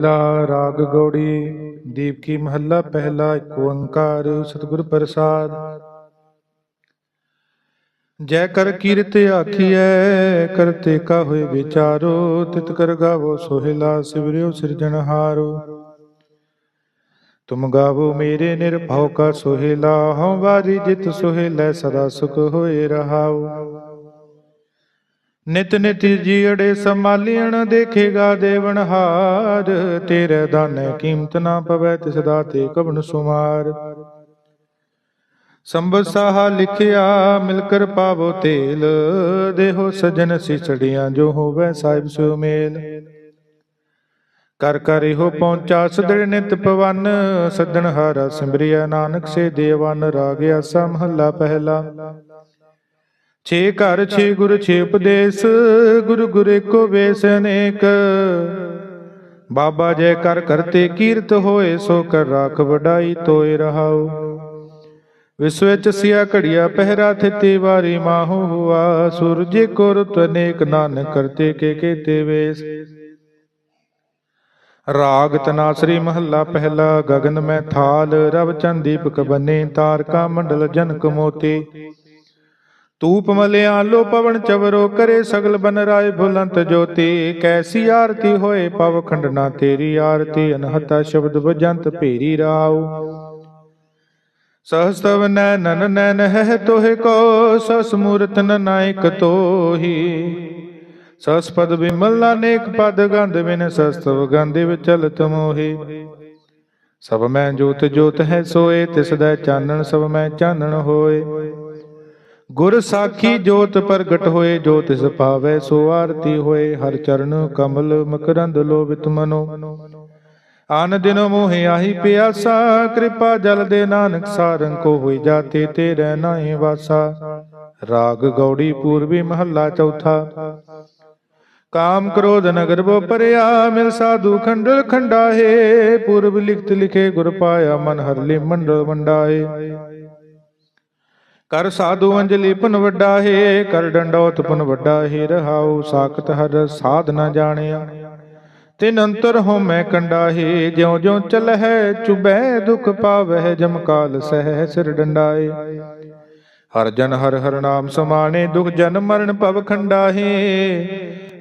ਲਾ ਰਾਗ ਗੌੜੀ ਦੀਪ ਮਹੱਲਾ ਪਹਿਲਾ ਏਕ ਓੰਕਾਰ, ਸਤਿਗੁਰ ਪ੍ਰਸਾਦ। ਜੈ ਕਰ ਕੀਰਤ ਆਖੀਐ ਕਰਤੇ ਕਾ ਹੋਏ ਵਿਚਾਰੋ, ਤਿਤ ਕਰ ਗਾਵੋ ਸੋਹਿਲਾ, ਸਿਵਰਿਓ ਸਿਰਜਣਹਾਰੋ ਤੁਮ ਗਾਵੋ ਮੇਰੇ ਨਿਰਭਉ ਕਾ ਸੋਹਿਲਾ, ਹਉ ਵਾਰੀ ਜਿਤ ਸੋਹਿਲੈ ਸਦਾ ਸੁਖ ਹੋਏ ਰਹਾਉ ਨਿਤ ਨਿਤ ਜੀੜੇ ਸੰਭਾਲਿਣ ਦੇਖੇਗਾ ਦੇਵਨਹਾਰ ਤੇਰੇ ਦਾਨੇ ਕੀਮਤ ਨਾ ਪਵੈ ਤਿਸ ਦਾਤੇ ਕਬਨ ਸੁਮਾਰ। ਸੰਬਤ ਸਾਹਾ ਲਿਖਿਆ ਮਿਲ ਕਰ ਪਾਵੋ ਤੇਲ। ਦੇਹੋ ਸਜਨ ਸਿਸੜੀਆਂ ਜੋ ਹੋਵੇ ਸਾਹਿਬ ਸੋ ਮੇਲ ਕਰ ਕਰ ਇਹੋ ਪਹੁੰਚਾ, ਸਦੜ ਨਿਤ ਪਵਨ। ਸੱਜਣ ਹਾਰਾ ਸਿਮਰਿਆ ਨਾਨਕ ਸੇ ਦੇਵਨ, ਰਾਗਿਆ ਆਸਾ ਪਹਿਲਾ। ਛੇ ਘਰ, ਛੇ ਗੁਰ, ਛੇ ਉਪਦੇਸ਼, ਗੁਰੂ, ਗੁਰ ਏਕੋ ਵੇਸ ਅਨੇਕ। ਬਾਬਾ ਜੈ ਕਰ ਕਰਤੇ ਕੀਰਤ ਹੋਏ, ਸੋ ਕਰ ਰਾਖ ਵਡਾਈ ਤੋਏ ਰਹਾਉ। ਵਿਸ ਵਿੱਚ ਸਿਆ ਘੜੀਆ ਪਹਿਰਾ ਥਿਤੀ ਵਾਰੀ ਮਾਹੂ ਹੁਆ, ਸੂਰਜ ਕੋ ਰੁਤ ਅਨੇਕ ਨਾਨਕ ਕਰਤੇ ਕੇ ਕੇਤੇ ਵੇਸ। ਰਾਗ ਤਨਾਸਰੀ ਮਹੱਲਾ ਪਹਿਲਾ, ਗਗਨ ਮੈਂ ਥਾਲ, ਰਵ ਚੰਦੀਪ ਦੀਪਕ ਬਨੇ ਤਾਰਕਾ ਮੰਡਲ ਜਨਕ ਮੋਤੀ। ਤੂਪ ਮਲਿਆ ਲੋ ਪਵਨ ਚਵਰੋ ਕਰੇ ਸਗਲ ਬਨ ਰਾਏ ਭੁਲੰਤ ਜੋਤੀ। ਕੈਸੀ ਆਰਤੀ ਹੋਏ ਪਵ ਖੰਡਨਾ ਤੇਰੀ ਆਰਤੀ, ਅਨਹਤਾ ਸ਼ਬਦ ਬਜੰਤ ਭੇਰੀ ਰਾਉ। ਸਹਸਤਵ ਨੈਨਨ ਨੈਨ ਹੈ ਤੋਹਿ ਕੋ, ਸਸ ਮੂਰਤ ਨਾਇਕ ਤੋਹੀ। ਸਸ ਪਦ ਬਿਮਲ ਅਨੇਕ ਪਦ ਗੰਧ ਬਿਨ ਸਸਤਵ ਗੰਧਿ ਵਿਚਲਤ ਮੋਹੀ। ਸਭ ਮੈਂ ਜੋਤ ਜੋਤ ਹੈ ਸੋਏ, ਤਿਸ ਦਾ ਚਾਨਣ ਸਭ ਮੈਂ ਚਾਨਣ ਹੋਏ। ਗੁਰ ਸਾਖੀ ਜੋਤ ਪ੍ਰਗਟ ਹੋਏ ਜੋ ਤਿਸ ਪਾਵੈ, ਸੋ ਆਰਤੀ ਹੋਏ, ਹਰ ਚਰਨ ਕਮਲ ਮਕਰੰਦ ਲੋਭਿਤ ਮਨੋ। ਆਨ ਦਿਨ ਮੋਹਿ ਆਹੀ ਪਿਆਸਾ, ਕਿਰਪਾ ਜਲ ਦੇ ਨਾਨਕ ਸਾਰੰ ਕੋ ਹੋਈ ਜਾਤੇ ਤੇਰੇ ਨਾਹੀ ਵਾਸਾ। ਰਾਗ ਗੌੜੀ ਪੂਰਬੀ ਮਹੱਲਾ ਚੌਥਾ। ਕਾਮ ਕ੍ਰੋਧ ਨਗਰ ਬੋ ਪਰਿਆ, ਮਿਲ ਸਾਧੂ ਖੰਡਲ ਖੰਡਾਹੇ। ਪੂਰਬ ਲਿਖਤ ਲਿਖੇ ਗੁਰ ਪਾਇਆ, ਮਨ ਹਰਲੇ ਮੰਡਲ ਵੰਡਾਏ ਕਰ ਸਾਧੂ ਅੰਜਲੀ ਪੁਨ ਵੱਡਾ ਹੈ, ਕਰ ਡੰਡੋਤ ਪੁਨ ਵੱਡਾ ਹੈ, ਰਹਾਉ ਸਾਖਤ ਹਰ ਸਾਧ ਨ ਜਾਣਿਆ। ਤਿਨ ਅੰਤਰ ਹੋ ਮੈਂ ਜਿਉ ਜਿਉ ਚਲਹਿ ਚੁਬੈ ਦੁਖ ਪਾਵਹਿ, ਜਮ ਕਾਲ ਸਹਿ ਸਿਰ ਡੰਡਾਏ। ਹਰ ਜਨ ਹਰ ਹਰ ਨਾਮ ਸਮਾਣੇ, ਦੁਖ ਜਨ ਮਰਨ ਭਵ ਖੰਡਾ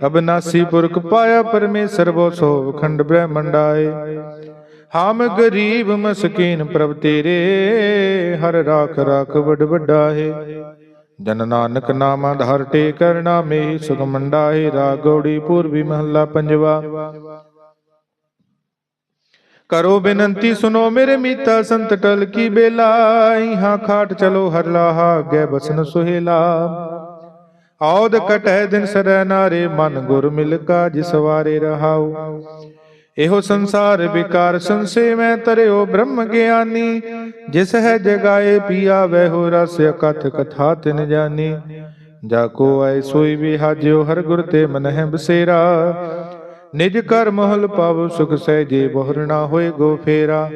ਅਬਨਾਸੀ ਪੁਰਖ ਪਾਇਆ ਪਰਮੇਸ਼ਰ ਬੋ ਸੋ ਖੰਡ ਬ੍ਰਹਮੰਡਾਏ ਹਮ ਗਰੀਬ ਮਸਕੀਨ ਪ੍ਰਭ ਤੇਰੇ, ਹਰ ਰਾਖ ਰਾਖ ਵਡ ਵੱਡਾ ਹੈ। ਜਨ ਨਾਨਕ ਨਾਮ ਆਧਾਰ ਟੇ ਕਰਨਾ ਮੇ ਸੁਖ ਮੰਡਾ ਹੈ ਪੂਰਬੀ ਮਹੱਲਾ ਪੰਜਵਾ। ਕਰੋ ਬੇਨੰਤੀ ਸੁਨੋ ਮੇਰੇ ਮੀਤਾ ਸੰਤ ਟਲ ਕੀ ਬੇਲਾ, ਇਹਾਂ ਖਾਟ ਚਲੋ ਹਰ ਲਾਹਾ ਗੈ ਬਸਨ ਸੁਹੇਲਾ। ਔਦ ਕਟੈ ਦਿਨ ਸਰੈ ਨਾਰੇ, ਮਨ ਗੁਰ ਮਿਲ ਕਾ ਜਿਸ ਵਾਰੇ ਰਹਾਉ। ਇਹੋ ਸੰਸਾਰ ਵਿਕਾਰ ਸੰਸੇ ਮੈਂ ਤਰਿਓ ਬ੍ਰਹਮ ਗਿਆਨੀ, ਜਿਸ ਹੈ ਜਗਾਏ ਪੀਆ ਵਹਿ ਰਸ ਅਕਥ ਕਥਾ ਤਿਨ ਜਾਨੀ। ਜਾ ਕੋ ਆਏ ਸੋਈ ਵਿਹਾਜਿਓ ਹਰ ਗੁਰ ਤੇ ਮਨ ਹੈ ਬਸੇਰਾ। ਨਿਜ ਕਰ ਮਹਲ ਪਾਵ ਸੁਖ ਸਹਿਜੇ ਬਹਰਣਾ ਹੋਏ ਗੋ ਫੇਰਾ।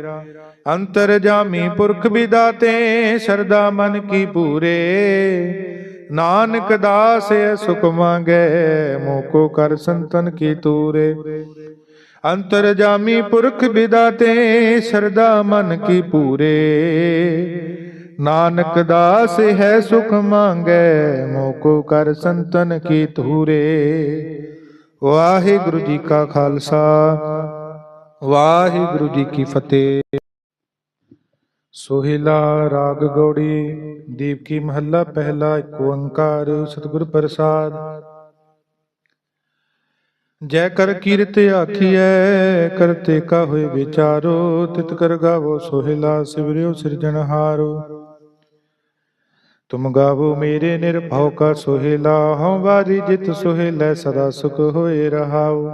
ਅੰਤਰ ਜਾਮੀ ਪੁਰਖ ਵਿਦਾਤੇ ਸਰਦਾ ਮਨ ਕੀ ਪੂਰੇ। ਨਾਨਕ ਦਾਸ ਸੁਖ ਮੰਗੈ ਮੋਕੋ ਕਰ ਸੰਤਨ ਕੀ ਤੂਰੇ। ਅੰਤਰ ਜਾਮੀ ਪੁਰਖ ਵਿਦਾਤੇ ਸਰਦਾ ਮਨ ਕੀ ਪੂਰੇ। ਨਾਨਕ ਦਾਸ ਹੈ ਸੁਖ ਮੰਗੈ, ਮੋਕੋ ਕਰ ਸੰਤਨ ਕੀ ਧੂਰੇ। ਵਾਹਿਗੁਰੂ ਜੀ ਕਾ ਖਾਲਸਾ, ਵਾਹਿਗੁਰੂ ਜੀ ਕੀ ਫਤਿਹ। ਸੋਹਿਲਾ ਰਾਗ ਗੌੜੀ, ਦੀਪ ਕੀ ਮਹੱਲਾ ਪਹਿਲਾ ਏਕ ਓੰਕਾਰ ਸਤਿਗੁਰ ਪ੍ਰਸਾਦ। ਜੈ ਕਰ ਕੀਰਤ ਆਖੀਐ ਕਰਤੇ ਕਾ ਹੋਏ ਵਿਚਾਰੋ, ਤਿਤ ਕਰ ਗਾਵੋ ਸੋਹਿਲਾ, ਸਿਵਰਿਓ ਸਿਰਜਣਹਾਰੋ ਤੁਮ ਗਾਵੋ ਮੇਰੇ ਨਿਰਭਉ ਕਾ ਸੋਹਿਲਾ, ਹਉ ਵਾਰੀ ਜਿਤ ਸੋਹਿਲੈ, ਸਦਾ ਸੁਖ ਹੋਏ ਰਹਾਉ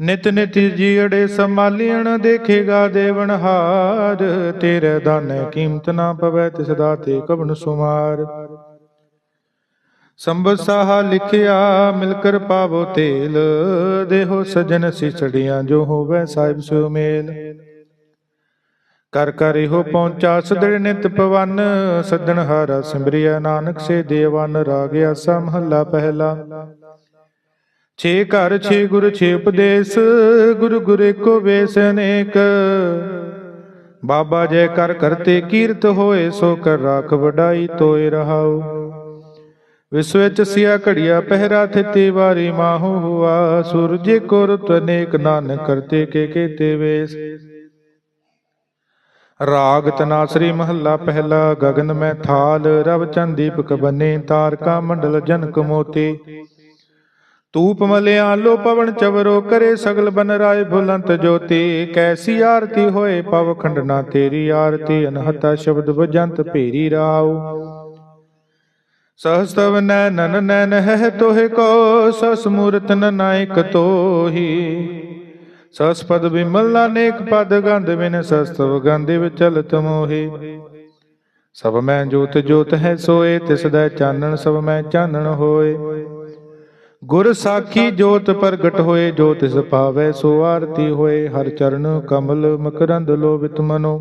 ਨਿਤ ਨਿਤ ਜੀੜੇ ਸੰਭਾਲਿਣ ਦੇਖੇਗਾ ਦੇਵਨਹਾਰ ਤੇਰੇ ਦਾਨੇ ਕੀਮਤ ਨਾ ਪਵੈ, ਤਿਸ ਦਾਤੇ ਕਬਨ ਸੁਮਾਰ। ਸੰਬਤ ਸਾਹਾ ਲਿਖਿਆ ਮਿਲ ਕਰ ਪਾਵੋ ਤੇਲ, ਦੇਹੋ ਸਜਨ ਸਿਸੜੀਆਂ ਜੋ ਹੋਵੇ ਸਾਹਿਬ ਸੋ ਮੇਲ ਕਰ ਕਰ ਇਹੋ ਪਹੁੰਚਾ ਸਦੜ ਨਿਤ ਪਵਨ ਸੱਜਣ ਹਾਰਾ ਸਿਮਰਿਆ ਨਾਨਕ ਸੇ ਦੇਵਨ ਰਾਗ ਆਸਾ ਮਹੱਲਾ ਪਹਿਲਾ। ਛੇ ਘਰ, ਛੇ ਗੁਰ, ਛੇ ਉਪਦੇਸ਼, ਗੁਰੂ ਗੁਰ ਏਕੋ ਵੇਸ ਅਨੇਕ। ਬਾਬਾ ਜੈ ਕਰ ਕਰਤੇ ਕੀਰਤ ਹੋਏ, ਸੋ ਕਰ ਰਾਖ ਵਡਾਈ ਤੋਏ ਰਹਾਓ ਵਿਸਵ ਵਿੱਚ ਸਿਆ ਘੜੀਆ ਪਹਿਰਾ ਥਿਤੀ ਵਾਰੀ ਮਾਹੂ ਹੁਆ, ਸੂਰਜ ਕੋ ਰੁਤ ਅਨੇਕ ਕਰਤੇ ਕੇ ਕੇਤੇ ਵੇਸ। ਰਾਗ ਤਨਾਸਰੀ ਮਹੱਲਾ ਪਹਿਲਾ, ਗਗਨ ਮੈਂ ਥਾਲ, ਰਵ ਚੰਦ ਦੀਪਕ ਬਨੇ, ਤਾਰਕਾ ਮੰਡਲ ਜਨਕ ਮੋਤੀ। ਤੂਪ ਮਲਿਆ ਲੋ ਪਵਨ ਚਵਰੋ, ਕਰੇ ਸਗਲ ਬਨ ਰਾਏ ਭੁਲੰਤ ਜੋਤੀ। ਕੈਸੀ ਆਰਤੀ ਹੋਏ ਪਵ ਖੰਡਨਾ, ਤੇਰੀ ਆਰਤੀ ਅਨਹਤਾ ਸ਼ਬਦ ਬਜੰਤ ਭੇਰੀ ਰਾਉ। ਸਹਸਤਵ ਨੈਨਨ ਨੈਨ ਹੈ ਤੋਹਿ ਕੋ, ਸਸ ਮੂਰਤ ਨਾਇਕ ਤੋਹੀ। ਸਸ ਪਦ ਬਿਮਲ ਨਾਨੇਕ, ਪਦ ਗੰਧ ਬਿਨ ਸਸਤਵ, ਗੰਧਿ ਵਿਚਲਤ ਮੋਹੀ। ਸਭ ਮੈਂ ਜੋਤ ਜੋਤ ਹੈ ਸੋਏ, ਤਿਸ ਦਾ ਚਾਨਣ ਸਭ ਮੈਂ ਚਾਨਣ ਹੋਏ। ਗੁਰ ਸਾਖੀ ਜੋਤ ਪ੍ਰਗਟ ਹੋਏ, ਜੋ ਤਿਸ ਪਾਵੈ ਸੋ ਆਰਤੀ ਹੋਏ। ਹਰ ਚਰਨ ਕਮਲ ਮਕਰੰਦ ਲੋਭਿਤ ਮਨੋ।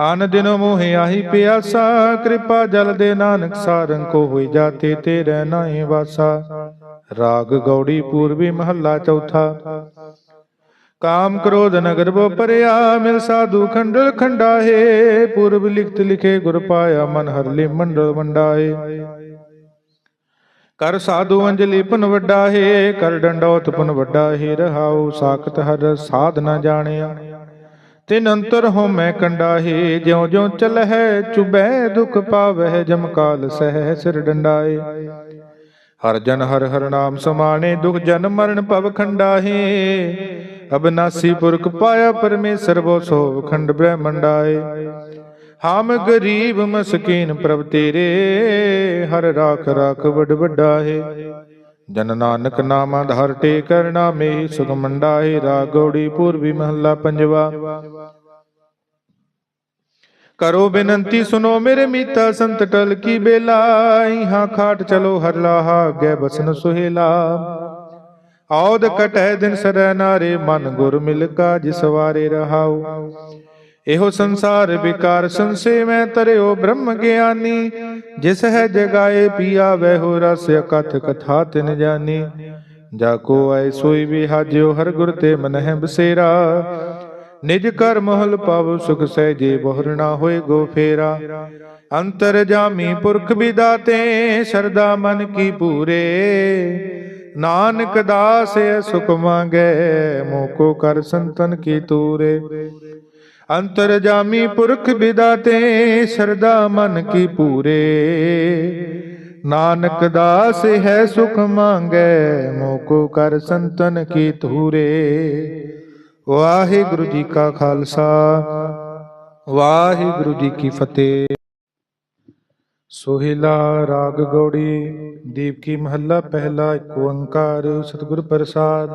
ਆਨ ਦਿਨੋ ਮੋਹਿ ਆਹੀ ਪਿਆਸਾ, ਕਿਰਪਾ ਜਲ ਦੇ ਨਾਨਕ ਸਾਰੰਗ ਕੋ ਹੋਈ ਜਾਤੇ ਤੇਰੇ ਨਾਹੀ ਵਾਸਾ। ਰਾਗ ਗੌੜੀ ਪੂਰਬੀ ਮਹੱਲਾ ਚੌਥਾ। ਕਾਮ ਕ੍ਰੋਧ ਨਗਰ ਬੋ ਪਰਿਆ ਮਿਲ ਸਾਧੂ ਖੰਡਲ ਖੰਡਾਹੇ। ਪੂਰਬ ਲਿਖਤ ਲਿਖੇ ਗੁਰ ਪਾਇਆ, ਮਨ ਹਰਲੇ ਮੰਡਲ ਵੰਡਾਏ ਕਰ ਸਾਧੂ ਅੰਜਲੀ ਪੁਨ ਵੱਡਾ ਹੈ ਕਰ ਡੰਡੋਤ ਪੁਨ ਵੱਡਾ ਹੈ ਰਹਾਉ, ਸਾਖਤ ਹਰ ਸਾਧ ਨਾ ਜਾਣਿਆ। ਤਿਨ ਅੰਤਰ ਹੋ ਮੈਂ ਕੰਡਾ ਹੈ ਜਿਉ ਜਿਉ ਚਲਹਿ ਚੁਬੈ ਦੁਖ ਪਾਵਹਿ ਜਮ ਕਾਲ ਸਹਿ ਸਿਰ ਡੰਡਾਏ। ਹਰ ਜਨ ਹਰ ਹਰ ਨਾਮ ਸਮਾਣੇ, ਦੁਖ ਜਨ ਮਰਨ ਭਵ ਖੰਡਾ ਅਬਨਾਸੀ ਪੁਰਖ ਪਾਇਆ ਪਰਮੇਸ਼ਰ ਬੋ ਸੋ ਖੰਡ ਬ੍ਰਹਮੰਡਾਏ। ਹਮ ਗਰੀਬ ਮਸਕੀਨ ਪ੍ਰਭ ਤੇਰੇ, ਹਰ ਰਾਖ ਰਾਖ ਵਡ ਵੱਡਾ ਹੈ ਜਨ ਨਾਨਕ ਨਾਮ ਆਧਾਰ ਟੇ ਕਰਨਾ ਮੇਹੀ ਸੁਖ ਮੰਡਾਏ ਰਾਗੋੜੀ ਪੂਰਬੀ ਮਹੱਲਾ ਪੰਜਵਾ। ਕਰੋ ਬੇਨੰਤੀ ਸੁਨੋ ਮੇਰੇ ਮੀਤਾ ਸੰਤ ਟਲ ਕੀ ਬੇਲਾ। ਇਹਾਂ ਖਾਟ ਚਲੋ ਹਰ ਲਾਹਾ ਗੈ ਬਸਨ ਸੁਹੇਲਾ। ਔਦ ਕਟੈ ਦਿਨ ਸਰੈ ਨਾਰੇ, ਮਨ ਗੁਰ ਮਿਲ ਕਾ ਜਿਸ ਵਾਰੇ ਰਹਾਉ। ਇਹੋ ਸੰਸਾਰ ਵਿਕਾਰ ਸੰਸੇ ਮੈਂ ਤਰਿਓ ਬ੍ਰਹਮ ਗਿਆਨੀ। ਜਿਸ ਹੈ ਜਗਾਏ ਪੀਆ, ਵਹਿ ਰਸ ਅਕਥ ਕਥਾ ਤਿਨ ਜਾਨੀ। ਜਾ ਕੋ ਆਏ ਸੋਈ ਵਿਹਾਜਿਓ, ਹਰ ਗੁਰ ਤੇ ਮਨਹਿ ਬਸੇਰਾ। ਨਿਜ ਕਰ ਮਹਲ ਪਵ, ਸੁਖ ਸਹਿਜੇ ਬਹੁਰਣਾ ਹੋਏ ਗੋ ਫੇਰਾ। ਅੰਤਰ ਜਾਮੀ ਪੁਰਖ ਵਿਦਾਤੇ, ਸਰਦਾ ਮਨ ਕੀ ਪੂਰੇ। ਨਾਨਕ ਦਾਸ ਸੁਖ ਮੰਗੈ, ਮੋਕੋ ਕਰ ਸੰਤਨ ਕੀ ਤੂਰੇ। ਅੰਤਰ ਜਾਮੀ ਪੁਰਖ ਵਿਦਾਤੇ, ਸਰਦਾ ਮਨ ਕੀ ਪੂਰੇ। ਨਾਨਕ ਦਾਸ ਹੈ, ਸੁਖ ਮੰਗੈ, ਮੋਕੋ ਕਰ ਸੰਤਨ ਕੀ ਧੂਰੇ ਵਾਹਿਗੁਰੂ ਜੀ ਕਾ ਖਾਲਸਾ, ਵਾਹਿਗੁਰੂ ਜੀ ਕੀ ਫਤਿਹ। ਸੋਹਿਲਾ ਰਾਗ ਗੌੜੀ ਦੀਪ ਮਹੱਲਾ ਪਹਿਲਾ ਏਕ ਓੰਕਾਰ ਸਤਿਗੁਰ ਪ੍ਰਸਾਦ।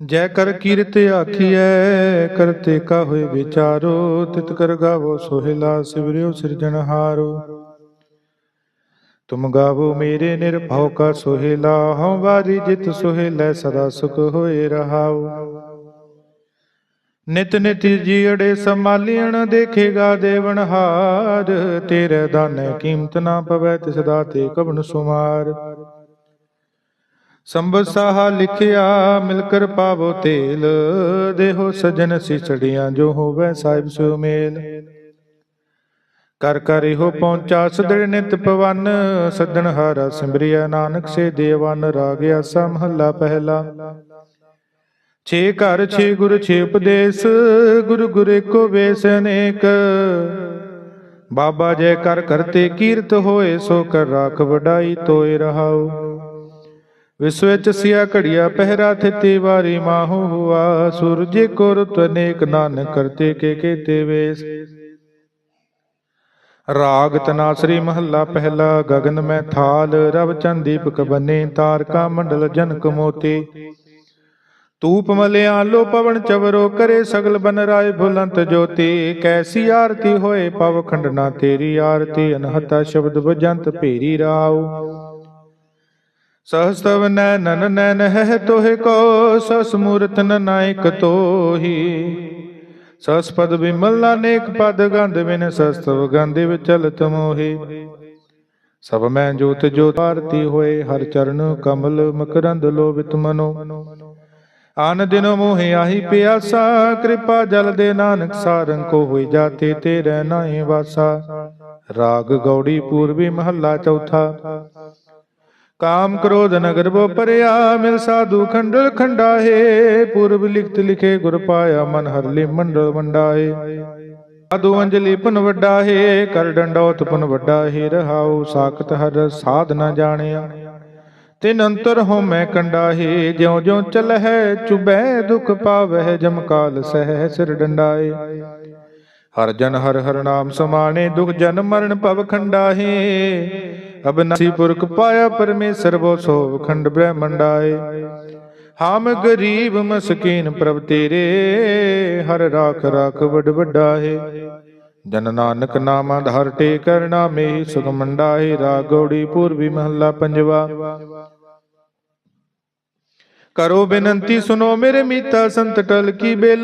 ਜੈ ਕਰ ਕੀਰਤ ਆਖੀਐ ਕਰਤੇ ਕਾ ਹੋਏ ਵਿਚਾਰੋ, ਤਿਤ ਕਰ ਗਾਵੋ ਸੋਹਿਲਾ ਸਿਵਰਿਓ ਸਿਰਜਣਹਾਰੋ। ਤੁਮ ਗਾਵੋ ਮੇਰੇ ਨਿਰਭਉ ਕਾ ਸੋਹਿਲਾ ਹਉ ਵਾਰੀ ਜਿਤ ਸੋਹਿਲੇ ਸਦਾ ਸੁਖ ਹੋਏ ਰਹਾਉ। ਨਿਤ ਨਿਤ ਜੀੜੇ ਸੰਭਾਲੀਣ ਦੇਖੇਗਾ ਦੇਵਨਹਾਰ ਤੇਰੇ ਦਾਨੇ ਕੀਮਤ ਨਾ ਪਵੈ, ਤਿਸ ਦਾਤੇ ਕਵਨ ਸੁਮਾਰ। ਸੰਬਤ ਸਾਹਾ ਲਿਖਿਆ, ਮਿਲ ਕਰ ਪਾਵੋ ਤੇਲ। ਦੇਹੋ ਸਜਨ ਸਿਸੜੀਆਂ ਜੋ ਹੋਵੇ ਸਾਹਿਬ ਸੁਮੇਲ। ਕਰ ਕਰ ਇਹੋ ਪਹੁੰਚਾ ਸਦੜ ਨਿਤ ਪਵਨ ਸੱਦਣ ਹਾਰਾ ਸਿਮਰਿਆ ਨਾਨਕ ਸੇ ਦੇਵਨ, ਰਾਗ ਆਸਾ ਮਹੱਲਾ ਪਹਿਲਾ। ਛੇ ਘਰ, ਛੇ ਗੁਰ, ਛੇ ਉਪਦੇਸ਼, ਗੁਰੂ ਗੁਰ ਏਕੋ ਵੇਸ ਅਨੇਕ। ਬਾਬਾ ਜੈ ਕਰ ਕਰਤੇ ਕੀਰਤ ਹੋਏ, ਸੋ ਕਰ ਰਾਖ ਵਡਾਈ ਤੋਏ ਰਹਾਉ। ਵਿਸਵ ਵਿੱਚ ਸਿਆ ਘੜੀਆ ਪਹਿਰਾ ਥਿਤੀ ਵਾਰੀ ਮਾਹੂ ਹੁਆ, ਸੂਰਜ ਕੋ ਰੁਤ ਅਨੇਕ ਨਾਨਕ ਕਰਤੇ ਕੇ ਕੇਤੇ ਵੇਸ। ਰਾਗ ਤਨਾਸਰੀ ਮਹੱਲਾ ਪਹਿਲਾ ਗਗਨ ਮੈਂ ਥਾਲ, ਰਵ ਚੰਦ ਦੀਪਕ ਬਨੇ ਤਾਰਕਾ ਮੰਡਲ ਜਨਕ ਮੋਤੀ। ਤੂਪ ਮਲਿਆ ਲੋ ਪਵਨ ਚਵਰੋ, ਕਰੇ ਸਗਲ ਬਨ ਰਾਏ ਭੁਲੰਤ ਜੋਤੀ। ਕੈਸੀ ਆਰਤੀ ਹੋਏ ਪਵ ਖੰਡਨਾ ਤੇਰੀ ਆਰਤੀ, ਅਨਹਤਾ ਸ਼ਬਦ ਬਜੰਤ ਭੇਰੀ ਰਾਉ ਸਹਸਤਵ ਨੈਨਨ ਨੈਨ ਹੈ ਤੋਹਿ ਕੋ, ਸਸ ਮੂਰਤ ਨਾਇਕ ਤੋਹੀ। ਸਸ ਪਦ ਬਿਮਲ ਨਾਨੇਕ ਪਦ, ਗੰਧ ਬਿਨ ਸਸਤਵ, ਗੰਧਿ ਵਿਚਲਤ ਮੋਹੀ। ਸਭ ਮੈਂ ਜੋਤ ਜੋਤ ਆਰਤੀ ਹੋਏ, ਹਰ ਚਰਨ ਕਮਲ ਮਕਰੰਦ ਲੋਭਿਤ ਮਨੋ। ਆਨ ਦਿਨੋ ਮੋਹਿ ਆਹੀ ਪਿਆਸਾ, ਕਿਰਪਾ ਜਲ ਦੇ ਨਾਨਕ ਸਾਰੰ ਕੋ ਹੋਈ ਜਾਤੇ ਤੇਰੇ ਨਾਹੀ ਵਾਸਾ। ਰਾਗ ਗੌੜੀ ਪੂਰਬੀ ਮਹੱਲਾ ਚੌਥਾ। ਕਾਮ ਕ੍ਰੋਧ ਨਗਰ ਬੋ ਪਰਿਆ, ਮਿਲ ਸਾਧੂ ਖੰਡਲ ਖੰਡਾਹੇ, ਪੂਰਬ ਲਿਖਤ ਲਿਖੇ ਗੁਰ ਪਾਇਆ ਮਨ ਹਰਲੀ ਮੰਡਲ ਵੰਡਾਏ ਸਾਧੂ ਅੰਜਲੀ ਪਨ ਵੱਡਾ ਕਰ ਡੰਡੋਤ ਪਨ ਵੱਡਾ ਰਹਾਉ ਸਾਖਤ ਹਰ ਸਾਧ ਨ ਜਾਣਿਆ। ਤਿਨ ਅੰਤਰ ਹੋ ਮੈਂ ਕੰਡਾ ਹੈ ਜਿਉ ਜਿਉ ਚਲਹਿ ਚੁਬੈ ਦੁਖ ਪਾਵਹਿ, ਜਮ ਕਾਲ ਸਹਿ ਸਿਰ ਡੰਡਾਏ ਹਰ ਜਨ ਹਰ ਹਰ ਨਾਮ ਸਮਾਣੇ, ਦੁਖ ਜਨ ਮਰਨ ਭਵ ਖੰਡਾ ਅਬਨਾਸੀ ਪੁਰਖ ਪਾਇਆ ਪਰਮੇਸ਼ਰ ਬੋ ਸੋ ਖੰਡ ਬ੍ਰਹਮੰਡਾਏ। ਹਮ ਗਰੀਬ ਮਸਕੀਨ ਪ੍ਰਭ ਤੇਰੇ, ਹਰ ਰਾਖ ਰਾਖ ਵਡ ਵੱਡਾ ਹੈ ਜਨ ਨਾਨਕ ਨਾਮ ਆਧਾਰ ਟੇ ਕਰਨਾ ਮੇ ਸੁਖ ਮੰਡਾਏ ਰਾਗੋੜੀ ਪੂਰਬੀ ਮਹੱਲਾ ਪੰਜਵਾ। ਕਰੋ ਬੇਨਤੀ ਸੁਨੋ ਮੇਰੇ ਮੀਤਾ ਸੰਤ ਟਲ ਕੀ ਬੇਲਾ।